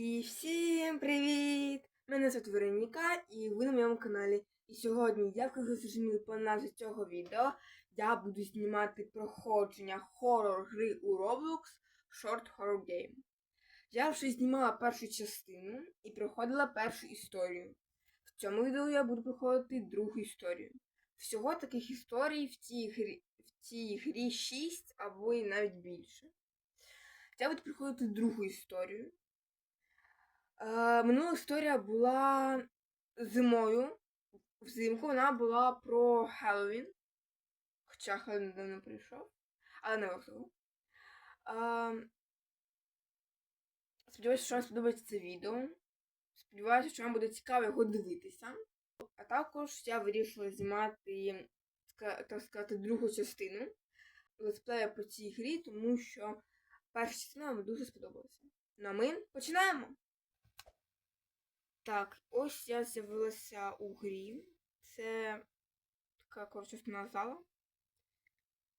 І всім привіт! Мене звати Вероніка і ви на моєму каналі. І сьогодні, як ви зрозуміли по назві цього відео, я буду знімати проходження хоррор гри у Roblox Short Horror Game. Я вже знімала першу частину і проходила першу історію. В цьому відео я буду проходити другу історію. Всього таких історій в цій грі, в цій грі 6 або і навіть більше. Я буду проходити другу історію. Е, минула історія була зимою. Взимку вона була про Хеллоуін. Хоча Хеллоуін давно прийшов, але не важливо. Е, сподіваюся, що вам сподобається це відео. Сподіваюся, що вам буде цікаво його дивитися. А також я вирішила знімати, так сказати, другу частину летсплея по цій грі, тому що перша частина вам дуже сподобалася. Ну а ми починаємо! Так, ось я з'явилася у грі. Це така коротше зала.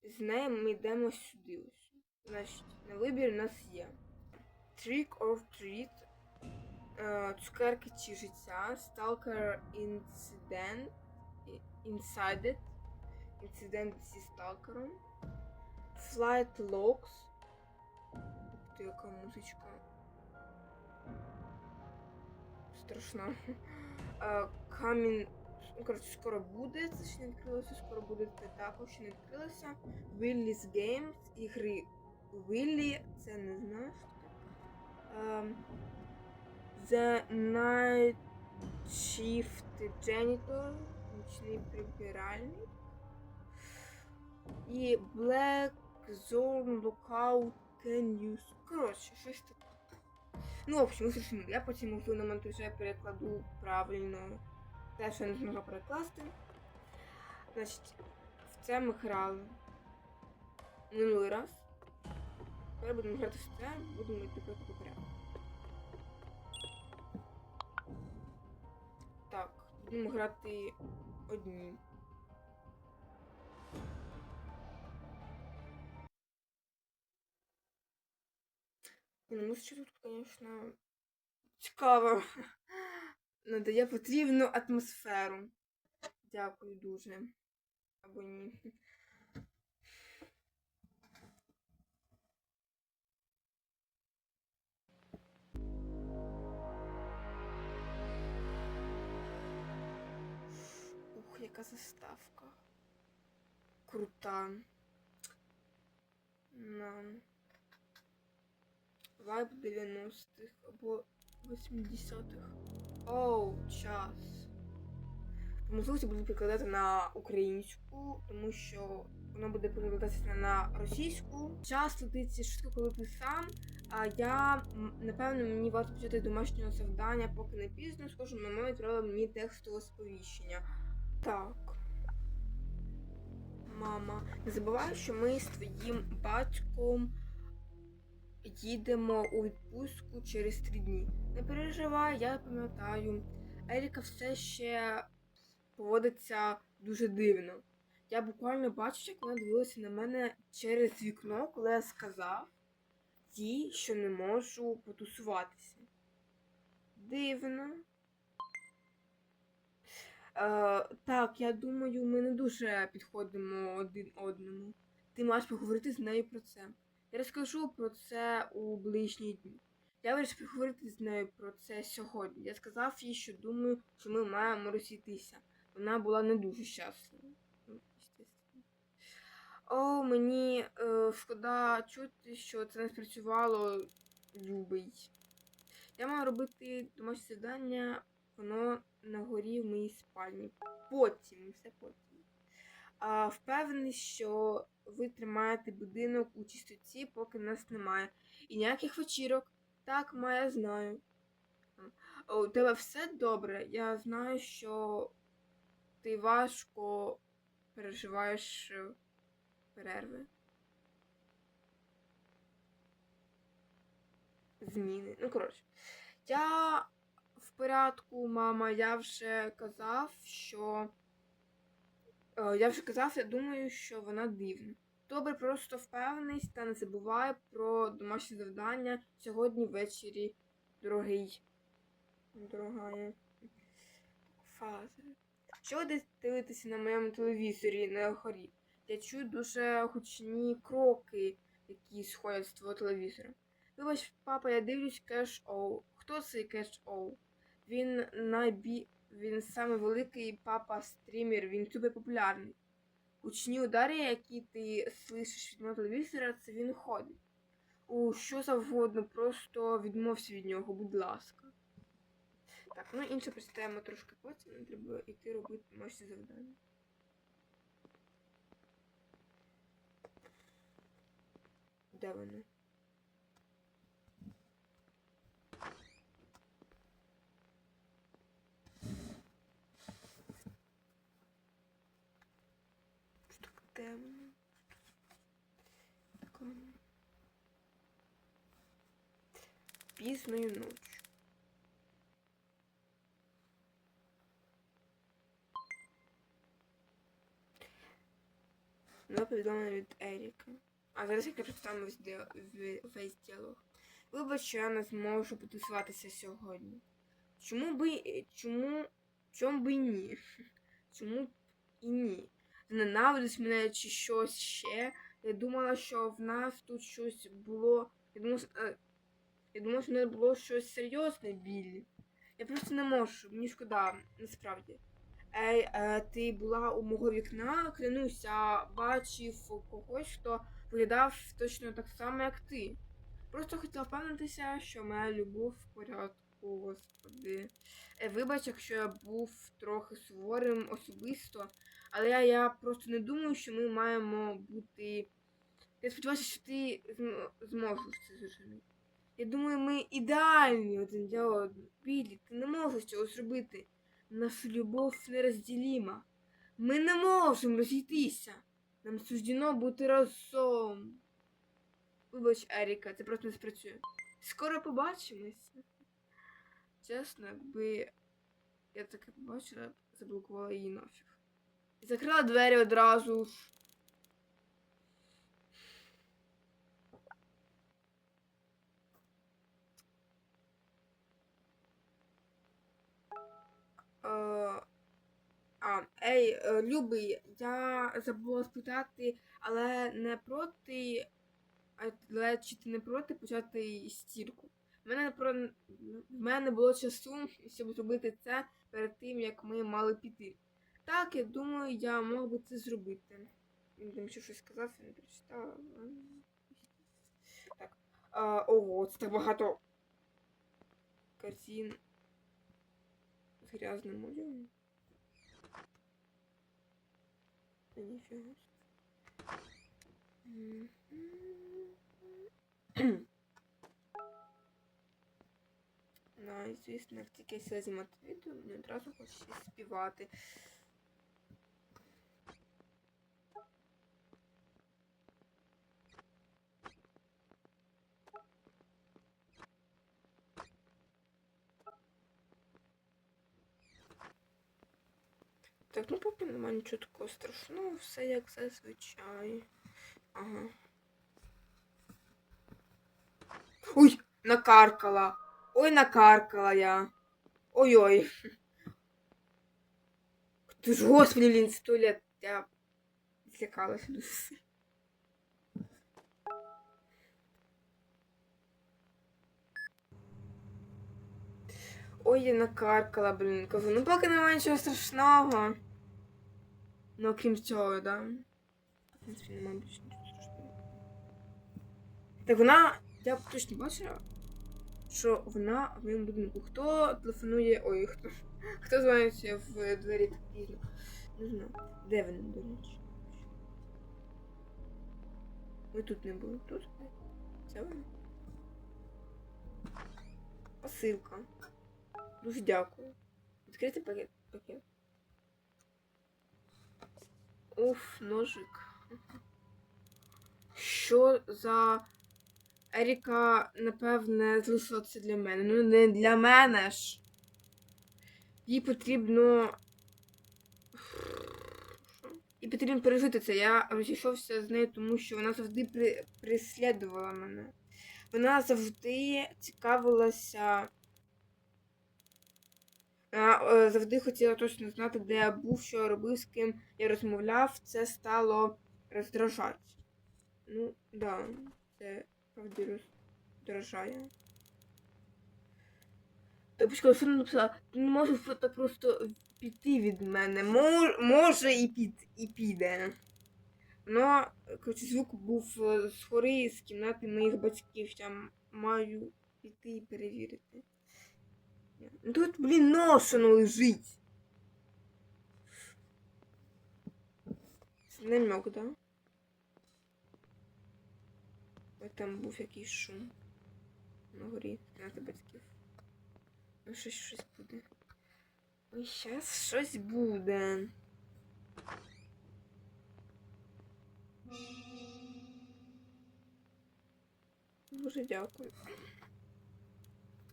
З неї ми йдемо сюди. Значить, на вибір у нас є Trick or Treat, е, цукерки чи життя, Stalker Incident, Insided, інцидент зі сталкером, Flight Logs. Ти, яка музичка. Страшно. А, Камінь. Ну, коротше, скоро буде. Це ще не відкрилося, скоро буде це також ще не відкрилося. Willy's Games, ігри Willy, це не знаю, таке. The Night Shift Janitor, нічний прибиральник. І Black Zone Lookout Can Use. Коротше, щось таке. Ну, в общем, ви зрозуміли. Я потім на монтажі перекладу правильно те, що я не змогла перекласти. Значить, в це ми грали минулий раз. Тепер будемо грати в це, будемо йти по порядку. Так, будемо грати одні. Ну, музичка тут, конечно, цікаво. Надає потрібну атмосферу. Дякую дуже. Або ні. Ух, яка заставка. Крута. На. Вайб 90-х або 80-х. Оу, час. По можливості буду перекладати на українську, тому що воно буде перекладатися на російську. Час летиться швидко, коли ти сам. А я, напевно, мені варто почати домашнього завдання, поки не пізно. Схоже, мама відправила мені текстове сповіщення. Так. Мама, не забувай, що ми з твоїм батьком їдемо у відпустку через три дні. Не переживай, я пам'ятаю. Еріка все ще поводиться дуже дивно. Я буквально бачу, як вона дивилася на мене через вікно, коли я сказав їй, що не можу потусуватися. Дивно. Е, так, я думаю, ми не дуже підходимо один одному. Ти маєш поговорити з нею про це. Я розкажу про це у ближні дні. Я вирішив поговорити з нею про це сьогодні. Я сказав їй, що думаю, що ми маємо розійтися. Вона була не дуже щаслива. Ну. О, мені е, шкода чути, що це не спрацювало, любий. Я маю робити домашнє завдання, воно на горі в моїй спальні. Потім, все потім. А, впевнений, що ви тримаєте будинок у чистоті, поки нас немає. І ніяких вечірок. Так, Майя, знаю. У тебе все добре. Я знаю, що ти важко переживаєш е, перерви. Зміни. Ну, коротше. Я в порядку, мама, я вже казав, що. Е, Я вже казав, я думаю, що вона дивна. Добре, просто впевненість та не забувай про домашні завдання сьогодні ввечері дорогий. Дорогая. Фаза. Що ви дивитеся на моєму телевізорі на горі? Я чую дуже гучні кроки, які сходять з твого телевізора. Вибач, папа, я дивлюсь кеш оу. Хто цей кеш оу? Він найбі... Він саме великий папа стрімер, він супер популярний. Гучні удари, які ти слышиш від мого телевізора, це він ходить. У що завгодно, просто відмовся від нього, будь ласка. Так, ну інше прочитаємо трошки потім, нам треба йти робити домашні завдання. Де вони? Що так темно? Так, ладно. Пізною ночью. Нове повідомлення від Еріка. А зараз я прочитаю весь, діалог. Вибач, що я не зможу потусуватися сьогодні. Чому би. Чому. Чому би ні? Чому б і ні? Ненавидиш мене чи щось ще. Я думала, що в нас тут щось було. Я думала, е, я думала, що не було щось серйозне, Біллі. Я просто не можу, мені шкода, насправді. Ей, е, ти була у мого вікна, клянуся, бачив когось, хто виглядав точно так само, як ти. Просто хотіла впевнитися, що моя любов в порядку, господи. Е, вибач, якщо я був трохи суворим особисто, але я, я просто не думаю, що ми маємо бути. Я сподіваюся, що ти зм- зможеш це зрозуміти. Я думаю, ми ідеальні один для одного. Білі, ти не можеш цього зробити. Наша любов нерозділима. Ми не можемо розійтися. Нам суждено бути разом. Вибач, Еріка, це просто не спрацює. Скоро побачимось. Чесно, якби я таке побачила, заблокувала її нафіг. Закрила двері одразу А, ей, е, любий, я забула спитати, але не проти. Але чи ти не проти почати стірку? В мене про в мене не було часу, щоб зробити це перед тим, як ми мали піти. Так, я думаю, я мог би це зробити. Він там ще щось сказав, я не прочитала. Так. А, ого, це так багато картин з грязним Да нифига. Ну, звісно, як тільки я сіла відео, мені одразу хочеться співати. Так, ну поки немає нічого такого страшного, все як зазвичай. Ага. Ой, накаркала. Ой, накаркала я. Ой-ой. Ти ж, господи, блін, сто лет. Я злякалася дуже. Ой, я накаркала, блін. Кажу, ну поки немає нічого страшного. Ну, окрім цього, да. В принципі, немає більше. Так вона. Я точно бачила, що вона в моєму будинку. Хто телефонує. Ой, хто. Хто дзвонить в двері так пізно? Не знаю. Де вони, до речі? Ми тут не були. Тут? Це вона? Посилка. Дуже дякую. Відкрити пакет. пакет. Уф, ножик. Що за. Еріка, напевне, залишила це для мене. Ну, не для мене ж. Їй потрібно. І потрібно пережити це. Я розійшовся з нею, тому що вона завжди при... преслідувала мене. Вона завжди цікавилася завжди хотіла точно знати, де я був, що я робив, з ким я розмовляв. Це стало роздражати. Ну, да, це правді роздражає. Почекай, що написала? Ти не можеш так просто піти від мене. Мож, може і під, і піде. Ну, коротше, звук був е, з хори з кімнати моїх батьків. Я маю піти і перевірити. Ну, Тут, блін, ношено лежить. Намек, да? Там був якийсь шум. На горі кімнати батьків. Ну, щось щось буде. Ой, щас щось буде. Дуже дякую.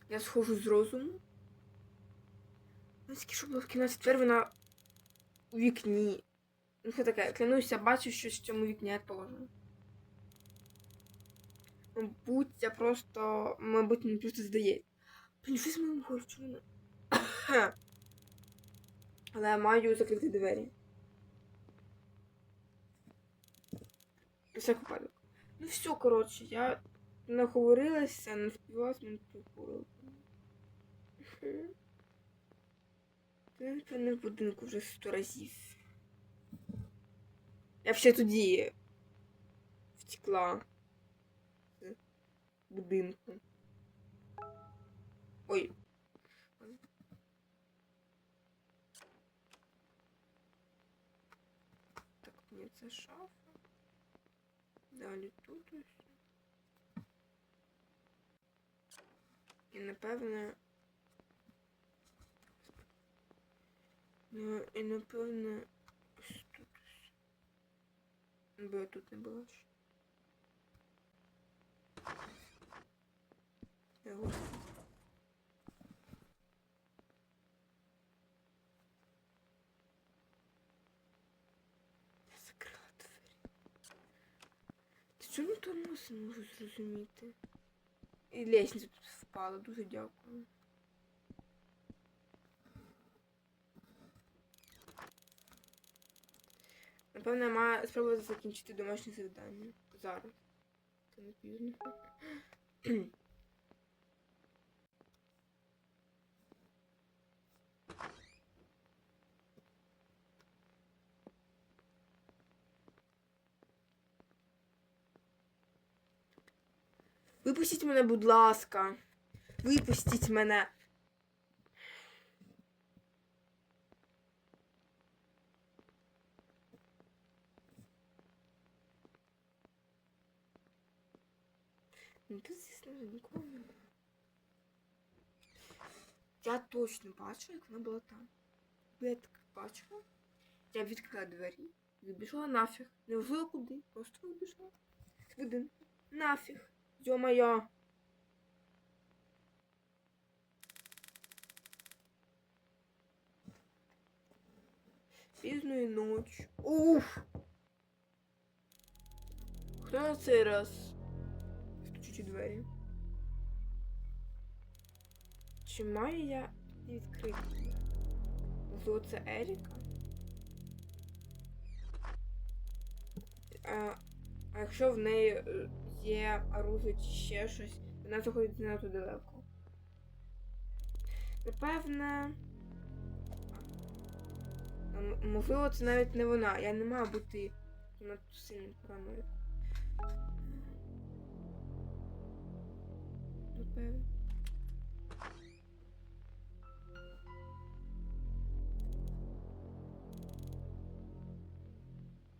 Я схожу з розуму. Тільки що було в кімнаті тепер вона у вікні. Ну, що таке, клянуся, бачу щось в цьому вікні я теж. Мабуть, я просто, мабуть, мені просто здається. Блін, щось моєму хочу. Але я маю закрити двері. Всяк випадок. Ну все, коротше, я наговорилася, наспівалась, мене прикурила. Напевне, в будинку вже сто разів. Я ще тоді втекла з будинку. Ой. Так, ні, це шафа. Далі тут. І напевне. Ну, і напевне. Ось тут. Бо я тут не була ще. Я ось. Я закрила чому то не можу зрозуміти? І лестниця тут впала, дуже дякую. Напевно, я маю спробувати закінчити домашнє завдання. Зараз. Це не пізно. Випустіть мене, будь ласка. Випустіть мене. Тут, звісно, вже нікого немає. Я точно бачу, як вона була там. Я так бачила. Я відкрила двері, вибіжала нафіг. Не важливо куди, просто вибіжала. Будинку. Нафіг. Ё-моё. Пізною ночі. Уф! Хто на цей раз? У двері. Чи маю я відкрити? Можливо, це Еріка? А, а якщо в неї е, є оружие чи ще щось, вона заходить занадто далеко. Напевне. Можливо, це навіть не вона. Я не маю бути надто сильним параноїком. Напевне.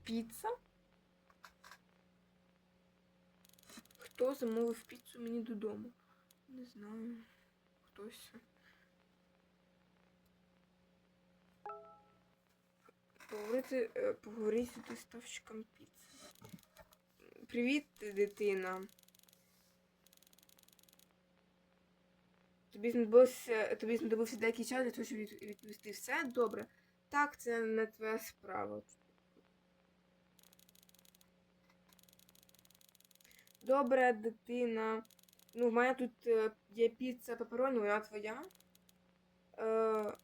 Піца? Хто замовив піцу мені додому? Не знаю. Хтось. Поговорити, е, поговорити з доставщиком піци. Привіт, дитина. Тобі знадобився, тобі знадобився деякий час для того, щоб відповісти все добре. Так, це не твоя справа. Добре, дитина. Ну, в мене тут е, є піца пепероні, вона твоя. Е,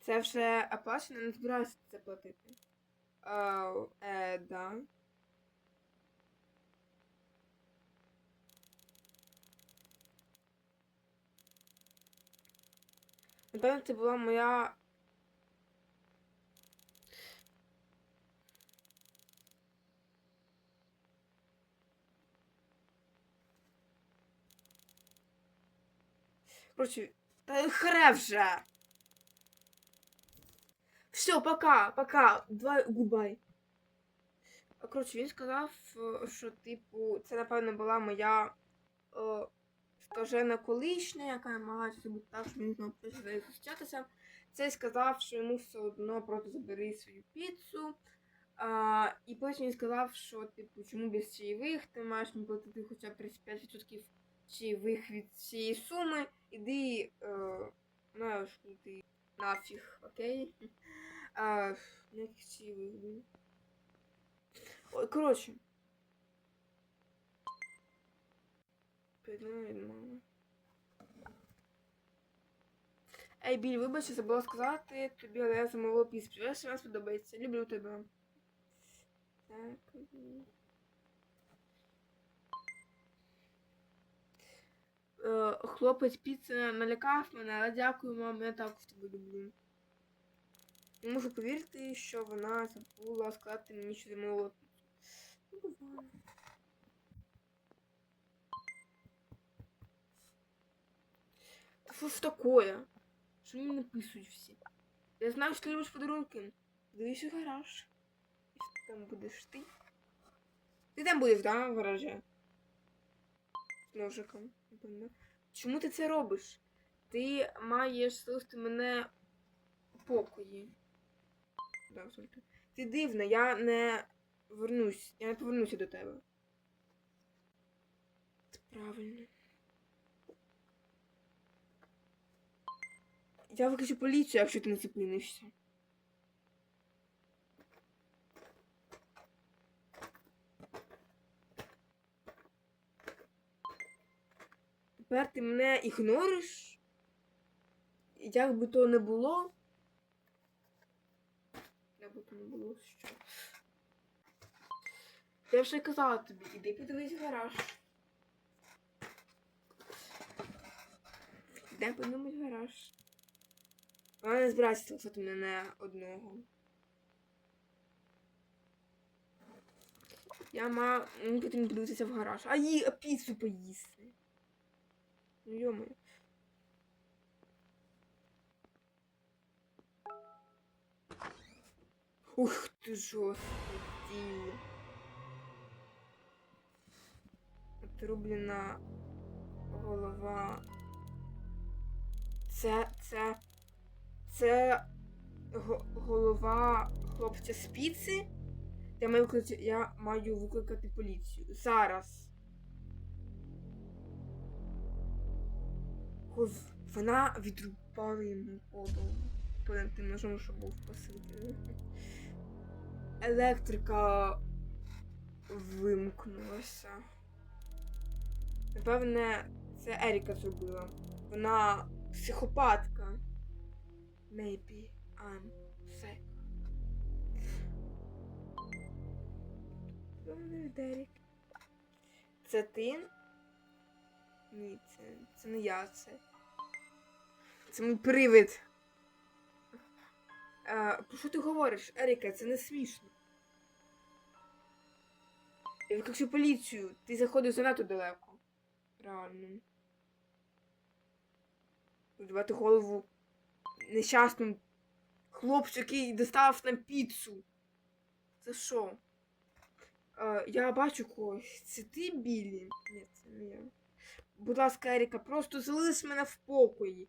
це вже оплачено, не збираюся це платити. Е, е, да. Напевно, це була моя. Короче, хре вже. Все, пока, пока. Два губай. Коротше, він сказав, що, типу, це, напевно, була моя е, скажена колишня, яка намагалася зробити так, що він знову нею зустрічатися. Цей сказав, що йому все одно просто забери свою піцу. А, і потім він сказав, що, типу, чому без чаєвих ти маєш мені платити хоча б 35% чаєвих від цієї суми. Іди, е, знаєш, куди нафіг, окей? А, ніяких чаєвих, коротше. Повідомлення від мами. Ей, Біль, вибач, я забула сказати тобі, але я замовила піс. Сподіваюся, що вам сподобається. Люблю тебе. Так. Е, Хлопець піца налякав мене, але дякую, мам, я також тебе люблю. Не можу повірити, що вона забула сказати мені, що замовила. Ну, буває. Що ж такое? Що мені написують всі? Я знаю, що ти любиш подарунки. Дивись у гараж. І там будеш ти. Ти там будеш, да, в гаражі? З ножиком, напевно. Чому ти це робиш? Ти маєш залишити мене у покої. Да. Ти дивна, я не вернусь. Я не повернуся до тебе. Це правильно. Я викличу поліцію, якщо ти не зупинишся. Тепер ти мене ігнориш? Як би то не було. Як би то не було, що. Я вже казала тобі, іди подивись гараж. Іди подивись в гараж. Вона не збирається телефонувати мене одного. Я. Мені потрібно подивитися в гараж. А їй а піцу поїсти. Ну йомаю. Ух ти жорстокий. Отрублена голова. Це, це, це голова хлопця з. Я маю викликати, я маю викликати поліцію. Зараз. Вона відрубала йому голову перед тим ножом, що був посередині. Електрика вимкнулася. Напевне, це Еріка зробила. Вона психопатка. Maybe I'm. Певний Дерік. Це ти? Ні, це, це не я, це. Це мій привид. А, про що ти говориш, Еріка? Це не смішно. Я викликаю поліцію. Ти заходиш занадто далеко. Реально. Вдавати голову нещасному хлопцю, який доставив нам піцу. Це що? Е, я бачу когось. Це ти, Білі? Ні, це не я. Будь ласка, Еріка, просто залиш мене в покої.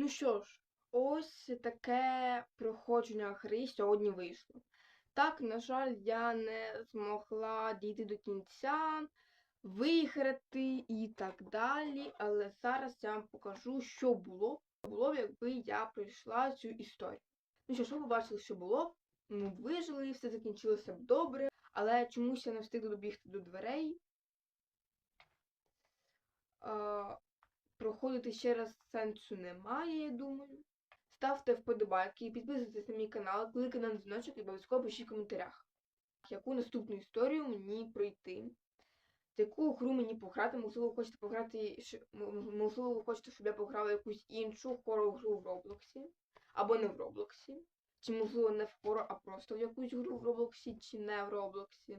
Ну що ж, ось таке проходження гри сьогодні вийшло. Так, на жаль, я не змогла дійти до кінця, виграти і так далі. Але зараз я вам покажу, що було, було, якби я пройшла цю історію. Ну що ж, ви побачили, що було. Ми вижили, все закінчилося б добре, але чомусь я не встигла добігти до дверей. Проходити ще раз сенсу немає, я думаю. Ставте вподобайки, підписуйтесь на мій канал, кликайте на дзвіночок і обов'язково пишіть в коментарях, яку наступну історію мені пройти, яку гру мені пограти, можливо, ви хочете пограти, можливо, ви хочете, щоб я пограла якусь іншу хоррор гру в Роблоксі, або не в Роблоксі, чи можливо не в хоррор, а просто в якусь гру в Роблоксі, чи не в Роблоксі.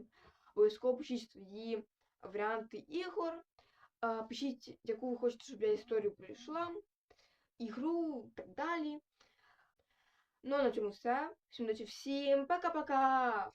Обов'язково пишіть свої варіанти ігор. А, Пишіть, яку ви хочете, щоб я історію пройшла, ігру і так далі. Ну, а на цьому все. Всім удачі, всім пока-пока!